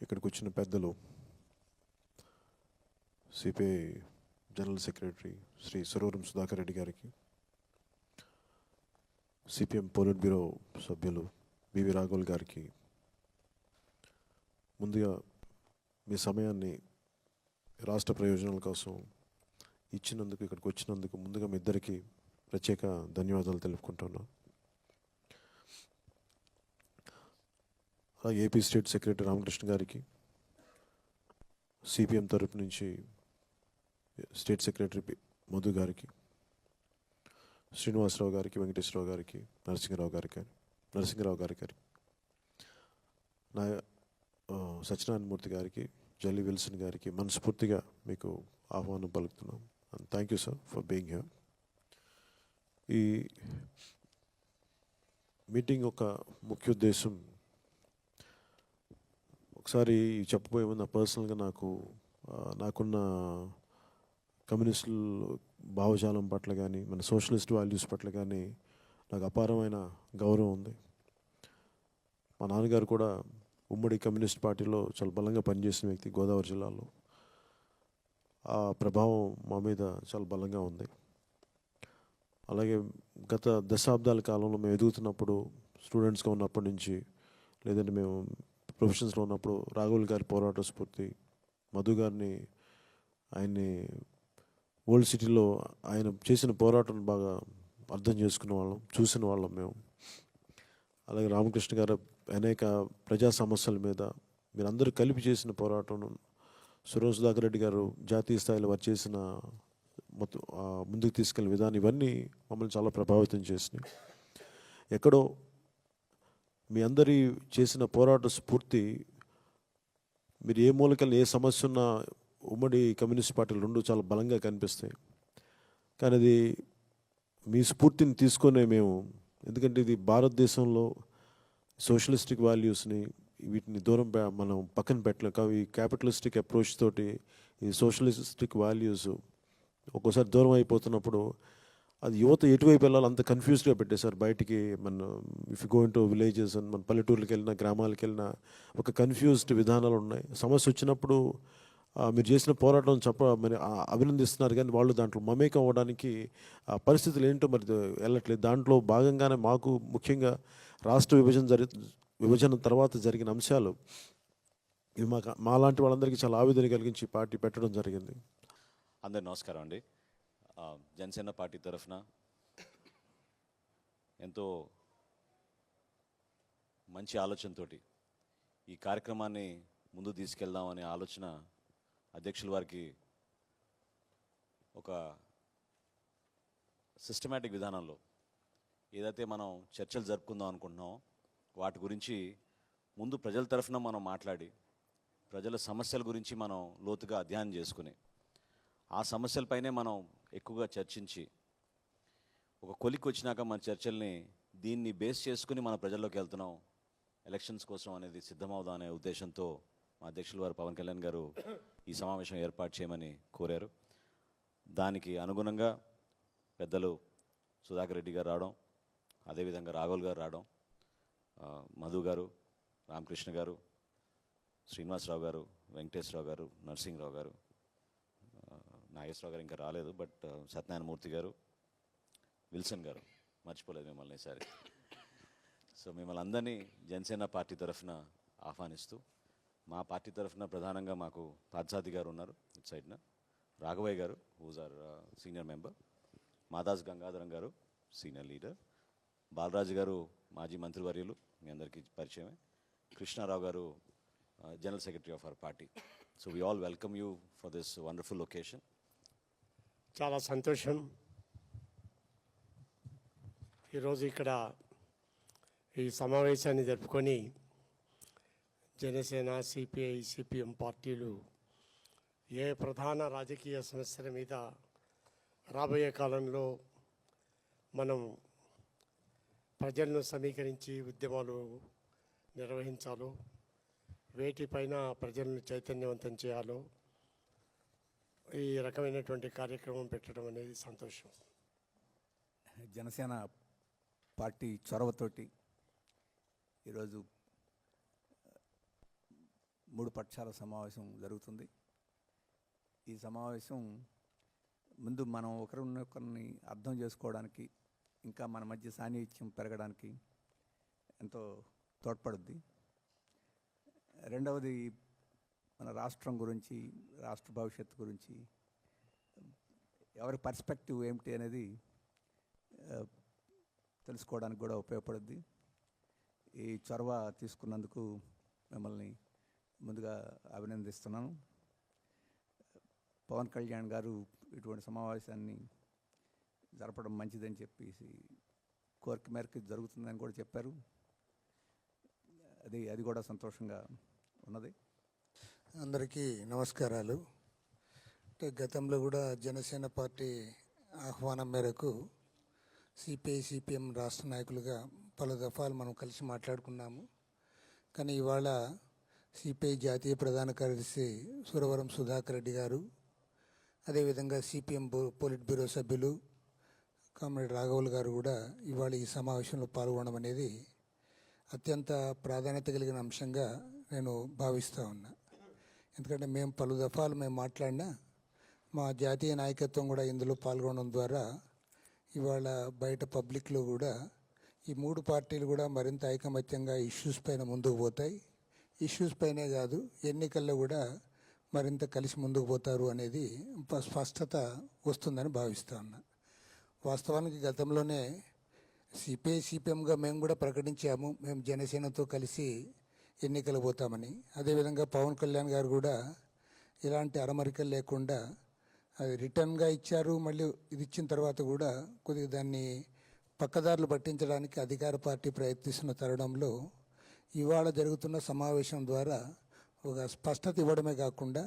ఇక్కడికి వచ్చిన పెద్దలు CPI general secretary Shri Suravaram Sudhakar Reddy గారికి సిపిఎం పోలిట్ బ్యూరో సభ్యులు బివి రాఘోల్ గారికి ముందుగా మీ సమయాన్ని రాష్ట్ర ప్రయోజనాల కోసం ఇచ్చినందుకు ఇక్కడికి వచ్చినందుకు ముందుగా మీ ఇద్దరికీ ప్రత్యేక ధన్యవాదాలు తెలుపుకుంటున్నాను అలాగే ఏపీ స్టేట్ సెక్రటరీ రామకృష్ణ గారికి సిపిఎం తరపు నుంచి స్టేట్ సెక్రటరీ మధు గారికి శ్రీనివాసరావు గారికి వెంకటేశ్వరరావు గారికి నరసింహరావు గారికి నరసింహరావు గారికి నా సత్యనారాయణమూర్తి గారికి జల్లి విల్సన్ గారికి మనస్ఫూర్తిగా మీకు ఆహ్వానం పలుకుతున్నాం. And thank you sir for being here ఈ మీటింగ్ ఒక ముఖ్య ఉద్దేశం ఒకసారి చెప్పబోయే ముందు పర్సనల్గా నాకు నాకున్న కమ్యూనిస్టుల భావజాలం పట్ల కానీ మన సోషలిస్ట్ వాల్యూస్ పట్ల కానీ నాకు అపారమైన గౌరవం ఉంది. మా నాన్నగారు కూడా ఉమ్మడి కమ్యూనిస్ట్ పార్టీలో చాలా బలంగా పనిచేసిన వ్యక్తి గోదావరి జిల్లాలో. ఆ ప్రభావం మా మీద చాలా బలంగా ఉంది. అలాగే గత దశాబ్దాల కాలంలో మేము ఎదుగుతున్నప్పుడు స్టూడెంట్స్గా ఉన్నప్పటి నుంచి లేదంటే మేము ప్రొఫెషన్స్లో ఉన్నప్పుడు రాఘుల్ గారి పోరాట స్ఫూర్తి మధు గారిని ఆయన్ని ఓల్డ్ సిటీలో ఆయన చేసిన పోరాటం బాగా అర్థం చేసుకున్న వాళ్ళం చూసిన వాళ్ళం మేము. అలాగే రామకృష్ణ గారు అనేక ప్రజా సమస్యల మీద మీరందరూ కలిపి చేసిన పోరాటం సురేష్ సుధాకర్ రెడ్డి గారు జాతీయ స్థాయిలో వారు చేసిన మొత్తం ముందుకు తీసుకెళ్ళిన విధానం ఇవన్నీ మమ్మల్ని చాలా ప్రభావితం చేసినాయి. ఎక్కడో మీ అందరి చేసిన పోరాట స్ఫూర్తి మీరు ఏ మూలకెళ్ళి ఏ సమస్య ఉన్నా ఉమ్మడి కమ్యూనిస్ట్ పార్టీలు రెండు చాలా బలంగా కనిపిస్తాయి. కానీ అది మీ స్ఫూర్తిని తీసుకునే మేము ఎందుకంటే ఇది భారతదేశంలో సోషలిస్టిక్ వాల్యూస్ని వీటిని దూరం మనం పక్కన పెట్టలేం. కావు ఈ క్యాపిటలిస్టిక్ అప్రోచ్ తోటి ఈ సోషలిస్టిక్ వాల్యూస్ ఒక్కోసారి దూరం అయిపోతున్నప్పుడు అది యువత ఎటువైపు వెళ్ళాలి అంత కన్ఫ్యూజ్డ్గా పెట్టేశారు. బయటికి మన if go to villages and మన పల్లెటూర్లకు వెళ్ళినా గ్రామాలకు వెళ్ళినా ఒక కన్ఫ్యూజ్డ్ విధానాలు ఉన్నాయి. సమస్య వచ్చినప్పుడు మీరు చేసిన పోరాటం చెప్ప మరి అభినందిస్తున్నారు కానీ వాళ్ళు దాంట్లో మమేకం అవ్వడానికి ఆ పరిస్థితులు ఏంటో మరి వెళ్ళట్లేదు. దాంట్లో భాగంగానే మాకు ముఖ్యంగా రాష్ట్ర విభజన జరి విభజన తర్వాత జరిగిన అంశాలు ఇవి మాకు మాలాంటి వాళ్ళందరికీ చాలా ఆవేదన కలిగించి పార్టీ పెట్టడం జరిగింది. అందరు నమస్కారం అండి. జనసేన పార్టీ తరఫున ఎంతో మంచి ఆలోచనతో ఈ కార్యక్రమాన్ని ముందు తీసుకెళ్దాం అనే ఆలోచన అధ్యక్షుల వారికి ఒక సిస్టమేటిక్ విధానంలో ఏదైతే మనం చర్చలు జరుపుకుందాం అనుకుంటున్నామో వాటి గురించి ముందు ప్రజల తరఫున మనం మాట్లాడి ప్రజల సమస్యల గురించి మనం లోతుగా అధ్యయనం చేసుకుని ఆ సమస్యలపైనే మనం ఎక్కువగా చర్చించి ఒక కొలికి వచ్చినాక మన చర్చల్ని దీన్ని బేస్ చేసుకుని మన ప్రజల్లోకి వెళ్తున్నాం. ఎలక్షన్స్ కోసం అనేది సిద్ధమవుదాం అనే ఉద్దేశంతో మా అధ్యక్షులు వారు పవన్ కళ్యాణ్ గారు ఈ సమావేశం ఏర్పాటు చేయమని కోరారు. దానికి అనుగుణంగా పెద్దలు సుధాకర్ రెడ్డి గారు రావడం అదేవిధంగా రాఘవుల్ గారు రావడం మధు గారు రామకృష్ణ గారు శ్రీనివాసరావు గారు వెంకటేశ్వరరావు గారు నరసింహరావు గారు నాగేశ్వరరావు గారు ఇంకా రాలేదు బట్ uh, సత్యనారాయణమూర్తి గారు విల్సన్ గారు మర్చిపోలేదు మిమ్మల్ని ఈసారి. సో మిమ్మల్ని అందరినీ జనసేన పార్టీ తరఫున ఆహ్వానిస్తూ మా పార్టీ తరఫున ప్రధానంగా మాకు పాద్సాది గారు ఉన్నారు ఇటు సైడ్న. రాఘవయ్య గారు who's are senior member Madas Gangadharam గారు సీనియర్ లీడర్ బాలరాజు గారు మాజీ మంత్రివర్యులు మీ అందరికీ పరిచయమే. కృష్ణారావు గారు general secretary of our party so we all welcome you for this wonderful location చాలా సంతోషం. ఈరోజు ఇక్కడ ఈ సమావేశాన్ని జరుపుకొని జనసేన సిపిఐ సిపిఎం పార్టీలు ఏ ప్రధాన రాజకీయ సమస్యల మీద రాబోయే కాలంలో మనం ప్రజలను సమీకరించి ఉద్యమాలు నిర్వహించాలో వేటిపైన ప్రజలను చైతన్యవంతం చేయాలో ఈ రకమైనటువంటి కార్యక్రమం పెట్టడం అనేది సంతోషం. జనసేన పార్టీ చొరవతోటి ఈరోజు మూడు పక్షాల సమావేశం జరుగుతుంది. ఈ సమావేశం ముందు మనం ఒకరినొకరిని అర్థం చేసుకోవడానికి ఇంకా మన మధ్య సాన్నిహిత్యం పెరగడానికి ఎంతో తోడ్పడుద్ది. రెండవది మన రాష్ట్రం గురించి రాష్ట్ర భవిష్యత్తు గురించి ఎవరి పర్స్పెక్టివ్ ఏమిటి అనేది తెలుసుకోవడానికి కూడా ఉపయోగపడుద్ది. ఈ చొరవ తీసుకున్నందుకు మిమ్మల్ని ముందుగా అభినందిస్తున్నాను. పవన్ కళ్యాణ్ గారు ఇటువంటి సమావేశాన్ని జరపడం మంచిదని చెప్పేసి కోరిక మేరకు జరుగుతుందని కూడా చెప్పారు. అది అది కూడా సంతోషంగా ఉన్నది. అందరికీ నమస్కారాలు. అంటే గతంలో కూడా జనసేన పార్టీ ఆహ్వానం మేరకు సిపిఐ సిపిఎం రాష్ట్ర నాయకులుగా పలు దఫాలు మనం కలిసి మాట్లాడుకున్నాము. కానీ ఇవాళ సిపిఐ జాతీయ ప్రధాన కార్యదర్శి సురవరం సుధాకర్ రెడ్డి గారు అదేవిధంగా సిపిఎం పోలిట్ బ్యూరో సభ్యులు కామ్రేడ్ రాఘవులు గారు కూడా ఇవాళ ఈ సమావేశంలో పాల్గొనడం అనేది అత్యంత ప్రాధాన్యత కలిగిన అంశంగా నేను భావిస్తూ ఉన్నా. ఎందుకంటే మేము పలు దఫాలు మేము మాట్లాడినా మా జాతీయ నాయకత్వం కూడా ఇందులో పాల్గొనడం ద్వారా ఇవాళ బయట పబ్లిక్లో కూడా ఈ మూడు పార్టీలు కూడా మరింత ఐకమత్యంగా ఇష్యూస్ పైన ముందుకు పోతాయి. ఇష్యూస్ పైనే కాదు ఎన్నికల్లో కూడా మరింత కలిసి ముందుకు పోతారు అనేది స్పష్టత వస్తుందని భావిస్తూ ఉన్నా. వాస్తవానికి గతంలోనే సిపిఐ సిపిఎంగా మేము కూడా ప్రకటించాము. మేము జనసేనతో కలిసి ఎన్నికలు పోతామని. అదేవిధంగా పవన్ కళ్యాణ్ గారు కూడా ఇలాంటి అరమరికలు లేకుండా అది రిటర్న్గా ఇచ్చారు. మళ్ళీ ఇది ఇచ్చిన తర్వాత కూడా కొద్దిగా దాన్ని పక్కదారులు పట్టించడానికి అధికార పార్టీ ప్రయత్నిస్తున్న తరుణంలో ఇవాళ జరుగుతున్న సమావేశం ద్వారా ఒక స్పష్టత ఇవ్వడమే కాకుండా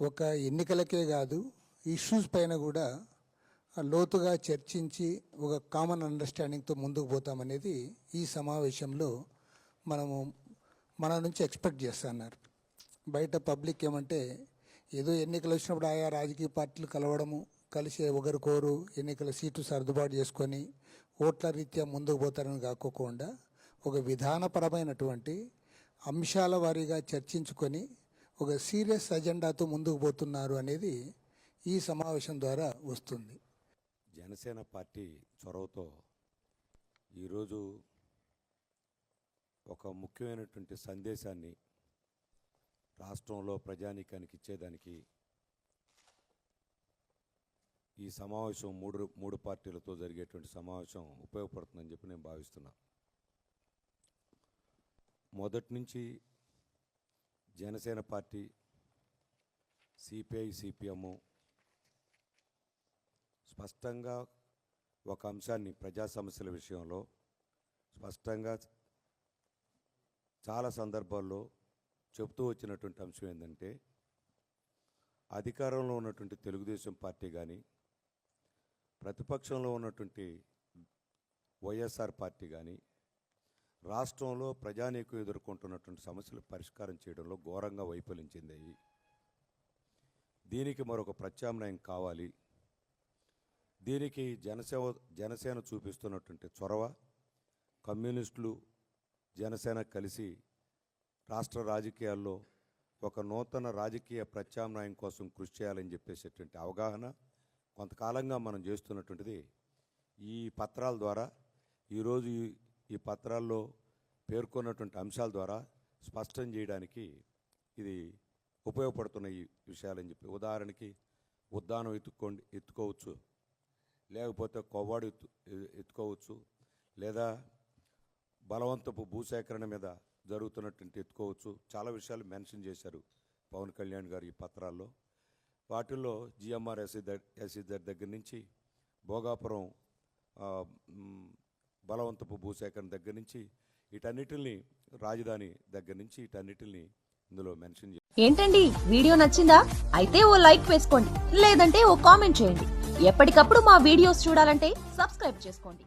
ఒక ఎన్నికలకే కాదు ఇష్యూస్ పైన కూడా లోతుగా చర్చించి ఒక కామన్ అండర్స్టాండింగ్తో ముందుకు పోతామనేది ఈ సమావేశంలో మనము మన నుంచి ఎక్స్పెక్ట్ చేస్తున్నారు. బయట పబ్లిక్ ఏమంటే ఏదో ఎన్నికలు వచ్చినప్పుడు ఆయా రాజకీయ పార్టీలు కలవడము కలిసి ఒకరికోరు ఎన్నికల సీటు సర్దుబాటు చేసుకొని ఓట్ల రీత్యా ముందుకు పోతారని కాకోకుండా ఒక విధానపరమైనటువంటి అంశాల వారీగా చర్చించుకొని ఒక సీరియస్ అజెండాతో ముందుకు పోతున్నారు అనేది ఈ సమావేశం ద్వారా వస్తుంది. జనసేన పార్టీ చొరవతో ఈరోజు ఒక ముఖ్యమైనటువంటి సందేశాన్ని రాష్ట్రంలో ప్రజానీకానికి ఇచ్చేదానికి ఈ సమావేశం మూడు మూడు పార్టీలతో జరిగేటువంటి సమావేశం ఉపయోగపడుతుందని చెప్పి నేను భావిస్తున్నా. మొదటి నుంచి జనసేన పార్టీ సిపిఐ సిపిఎం స్పష్టంగా ఒక అంశాన్ని ప్రజా సమస్యల విషయంలో స్పష్టంగా చాలా సందర్భాల్లో చెబుతూ వచ్చినటువంటి అంశం ఏంటంటే అధికారంలో ఉన్నటువంటి తెలుగుదేశం పార్టీ కానీ ప్రతిపక్షంలో ఉన్నటువంటి వైఎస్ఆర్ పార్టీ కానీ రాష్ట్రంలో ప్రజానీకం ఎదుర్కొంటున్నటువంటి సమస్యలు పరిష్కారం చేయడంలో ఘోరంగా వైఫల్యం చెందాయి. దీనికి మరొక ప్రత్యామ్నాయం కావాలి. దీనికి జనసేవ జనసేన చూపిస్తున్నటువంటి చొరవ కమ్యూనిస్టులు జనసేన కలిసి రాష్ట్ర రాజకీయాల్లో ఒక నూతన రాజకీయ ప్రత్యామ్నాయం కోసం కృషి చేయాలని చెప్పేసేటువంటి అవగాహన కొంతకాలంగా మనం చేస్తున్నటువంటిది ఈ పత్రాల ద్వారా ఈరోజు ఈ ఈ పత్రాల్లో పేర్కొన్నటువంటి అంశాల ద్వారా స్పష్టం చేయడానికి ఇది ఉపయోగపడుతున్న ఈ విషయాలని చెప్పి ఉదాహరణకి ఉద్దానం ఎత్తుక్కోండి ఎత్తుకోవచ్చు. లేకపోతే కొవ్వాడు ఎత్తు ఎత్తుకోవచ్చు. లేదా బలవంతపు భూసేకరణ మీద జరుగుతున్నటువంటి ఎత్తుకోవచ్చు. చాలా విషయాలు మెన్షన్ చేశారు పవన్ కళ్యాణ్ గారు ఈ పత్రాల్లో. వాటిల్లో జిఎంఆర్ ఎస్ఈదర్ దగ్గర నుంచి భోగాపురం బలవంతపు భూసేకరణ దగ్గర నుంచి వీటన్నిటిని రాజధాని దగ్గర నుంచి వీటన్నిటిని ఇందులో మెన్షన్ ఏంటండి? వీడియో నచ్చిందా? అయితే ఓ లైక్ వేసుకోండి. లేదంటే ఓ కామెంట్ చేయండి. ఎప్పటికప్పుడు మా వీడియోస్ చూడాలంటే సబ్స్క్రైబ్ చేసుకోండి.